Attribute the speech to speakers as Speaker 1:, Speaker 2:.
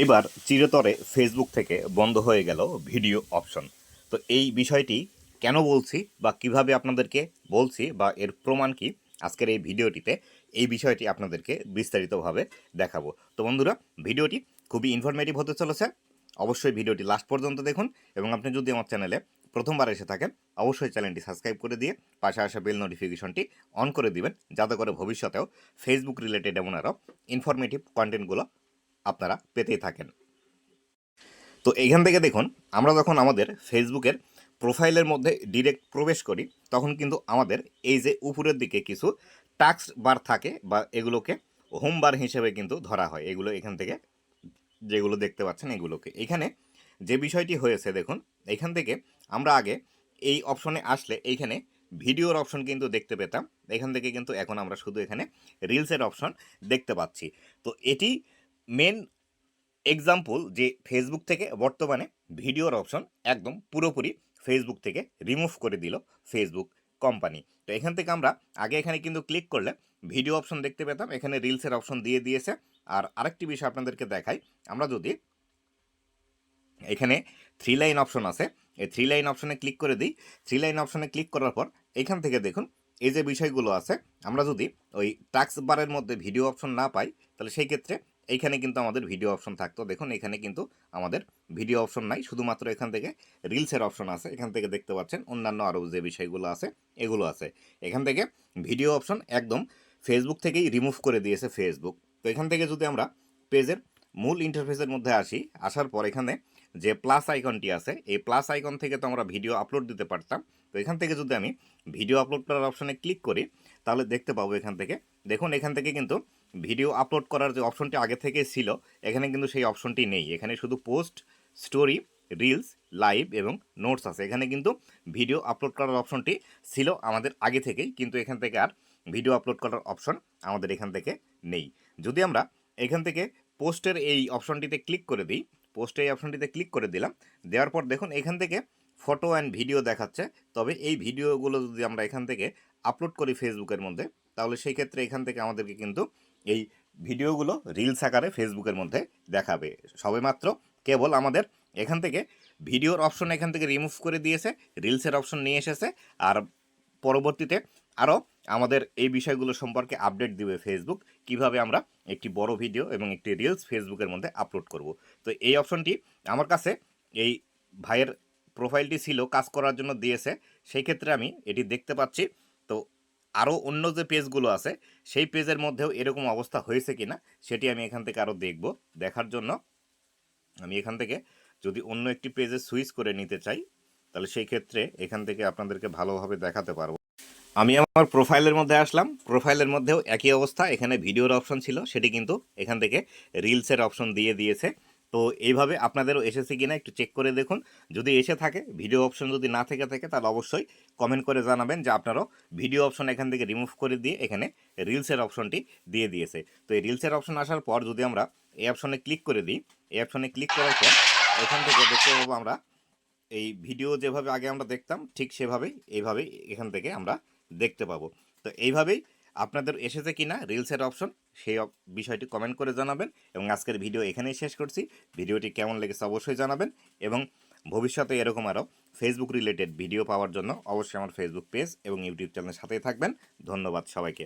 Speaker 1: এইবার চিরতরে ফেসবুক থেকে বন্ধ হয়ে গেল ভিডিও অপশন। তো এই বিষয়টি কেন বলছি বা কীভাবে আপনাদেরকে বলছি বা এর প্রমাণ কি আজকের এই ভিডিওটিতে এই বিষয়টি আপনাদেরকে বিস্তারিতভাবে দেখাবো। তো বন্ধুরা, ভিডিওটি খুবই ইনফরমেটিভ হতে চলেছে। অবশ্যই ভিডিওটি লাস্ট পর্যন্ত দেখুন এবং আপনি যদি আমার চ্যানেলে প্রথমবার এসে থাকেন, অবশ্যই চ্যানেলটি সাবস্ক্রাইব করে দিয়ে পাশে আসা বেল নোটিফিকেশনটি অন করে দিবেন, যাতে করে ভবিষ্যতেও ফেসবুক রিলেটেড এমন আরও ইনফরমেটিভ কন্টেন্টগুলো আপনারা পেতেই থাকেন। তো এইখান থেকে দেখুন, আমরা যখন আমাদের ফেসবুকের প্রোফাইলের মধ্যে ডিরেক্ট প্রবেশ করি, তখন কিন্তু আমাদের এই যে উপরের দিকে কিছু টাক্স বার থাকে বা এগুলোকে হোম বার হিসেবে কিন্তু ধরা হয়। এগুলো এখান থেকে যেগুলো দেখতে পাচ্ছেন এগুলোকে। এখানে যে বিষয়টি হয়েছে দেখুন, এখান থেকে আমরা আগে এই অপশনে আসলে এইখানে ভিডিওর অপশন কিন্তু দেখতে পেতাম। এখান থেকে কিন্তু এখন আমরা শুধু এখানে রিলসের অপশন দেখতে পাচ্ছি। তো এটি মেন এক্সাম্পল যে ফেসবুক থেকে বর্তমানে ভিডিওর অপশন একদম পুরোপুরি ফেসবুক থেকে রিমুভ করে দিল ফেসবুক কোম্পানি তো এখান থেকে আমরা আগে এখানে কিন্তু ক্লিক করলে ভিডিও অপশন দেখতে পেতাম, এখানে রিলসের অপশন দিয়ে দিয়েছে। আর আরেকটি বিষয় আপনাদেরকে দেখাই, আমরা যদি এখানে থ্রি লাইন অপশন আছে, এই থ্রি লাইন অপশনে ক্লিক করে দিই। থ্রি লাইন অপশনে ক্লিক করার পর এখান থেকে দেখুন, এই যে বিষয়গুলো আছে, আমরা যদি ওই টাক্স বারের মধ্যে ভিডিও অপশন না পাই, তাহলে সেই ক্ষেত্রে এইখানে কিন্তু আমাদের ভিডিও অপশন থাকতো। দেখুন, এখানে কিন্তু আমাদের ভিডিও অপশন নাই। শুধুমাত্র এখান থেকে রিলসের অপশন আছে। এখান থেকে দেখতে পাচ্ছেন, অন্যান্য আরও যে বিষয়গুলো আছে, এগুলো আছে। এখান থেকে ভিডিও অপশন একদম ফেসবুক থেকেই রিমুভ করে দিয়েছে ফেসবুক তো এখান থেকে যদি আমরা পেজের মূল ইন্টারফেসের মধ্যে আসি, আসার পর এখানে যে প্লাস আইকনটি আছে, এই প্লাস আইকন থেকে তো আমরা ভিডিও আপলোড দিতে পারতাম। তো এখান থেকে যদি আমি ভিডিও আপলোড করার অপশনে ক্লিক করি, তাহলে দেখতে পাবো এখান থেকে। দেখুন, এখান থেকে কিন্তু ভিডিও আপলোড করার যে অপশনটি আগে থেকে ছিল, এখানে কিন্তু সেই অপশনটি নেই। এখানে শুধু পোস্ট, স্টোরি, রিলস, লাইভ এবং নোটস আছে। এখানে কিন্তু ভিডিও আপলোড করার অপশনটি ছিল আমাদের আগে থেকেই, কিন্তু এখান থেকে আর ভিডিও আপলোড করার অপশন আমাদের এখান থেকে নেই। যদি আমরা এখান থেকে পোস্টের এই অপশনটিতে ক্লিক করে দিই, পোস্টে এই অপশনটিতে ক্লিক করে দিলাম, দেওয়ার পর দেখুন এখান থেকে ফটো অ্যান্ড ভিডিও দেখাচ্ছে। তবে এই ভিডিওগুলো যদি আমরা এখান থেকে আপলোড করি ফেসবুকের মধ্যে, তাহলে সেই ক্ষেত্রে এখান থেকে আমাদেরকে কিন্তু এই ভিডিওগুলো রিলস আকারে ফেসবুকের মধ্যে দেখাবে। সবেমাত্র কেবল আমাদের এখান থেকে ভিডিওর অপশন এখান থেকে রিমুভ করে দিয়েছে রিলসের অপশন নিয়ে এসেছে, আর পরবর্তীতে আরও আমাদের এই বিষয়গুলো সম্পর্কে আপডেট দিবে ফেসবুক কীভাবে আমরা একটি বড় ভিডিও এবং একটি রিলস ফেসবুকের মধ্যে আপলোড করব। তো এই অপশনটি আমার কাছে এই ভাইয়ের প্রোফাইলটি ছিল, কাজ করার জন্য দিয়েছে, সেই ক্ষেত্রে আমি এটি দেখতে পাচ্ছি। তো আরও অন্য যে পেজগুলো আছে, সেই পেজের মধ্যেও এরকম অবস্থা হয়েছে কিনা, সেটি আমি এখান থেকে আরও দেখব। দেখার জন্য আমি এখান থেকে যদি অন্য একটি পেজে সুইচ করে নিতে চাই, তাহলে সেই ক্ষেত্রে এখান থেকে আপনাদেরকে ভালোভাবে দেখাতে পারব। আমি আমার প্রোফাইলের মধ্যে আসলাম। প্রোফাইলের মধ্যেও একই অবস্থা। এখানে ভিডিওর অপশন ছিল, সেটি কিন্তু এখান থেকে রিলসের অপশন দিয়ে দিয়েছে। তো এইভাবে আপনাদেরও এসেছে কিনা একটু চেক করে দেখুন। যদি এসে থাকে ভিডিও অপশন যদি না থেকে থাকে, তাহলে অবশ্যই কমেন্ট করে জানাবেন যে আপনারাও ভিডিও অপশন এখান থেকে রিমুভ করে দিয়ে এখানে রিলসের অপশনটি দিয়ে দিয়েছে। তো এই রিলসের অপশন আসার পর যদি আমরা এই অপশনে ক্লিক করে দিই, এই অপশনে ক্লিক করার পর এখান থেকে দেখতে পাবো আমরা এই ভিডিও যেভাবে আগে আমরা দেখতাম, ঠিক সেভাবেই, এইভাবেই এখান থেকে আমরা দেখতে পাবো। তো এইভাবেই আপনাদের এসেছে কি না রিলসের অপশন সেই বিষয়টি কমেন্ট করে জানাবেন এবং আজকের ভিডিও এখানেই শেষ করছি। ভিডিওটি কেমন লেগেছে অবশ্যই জানাবেন এবং ভবিষ্যতে এরকম আরও ফেসবুক রিলেটেড ভিডিও পাওয়ার জন্য অবশ্যই আমার ফেসবুক পেজ এবং ইউটিউব চ্যানেলের সাথেই থাকবেন। ধন্যবাদ সবাইকে।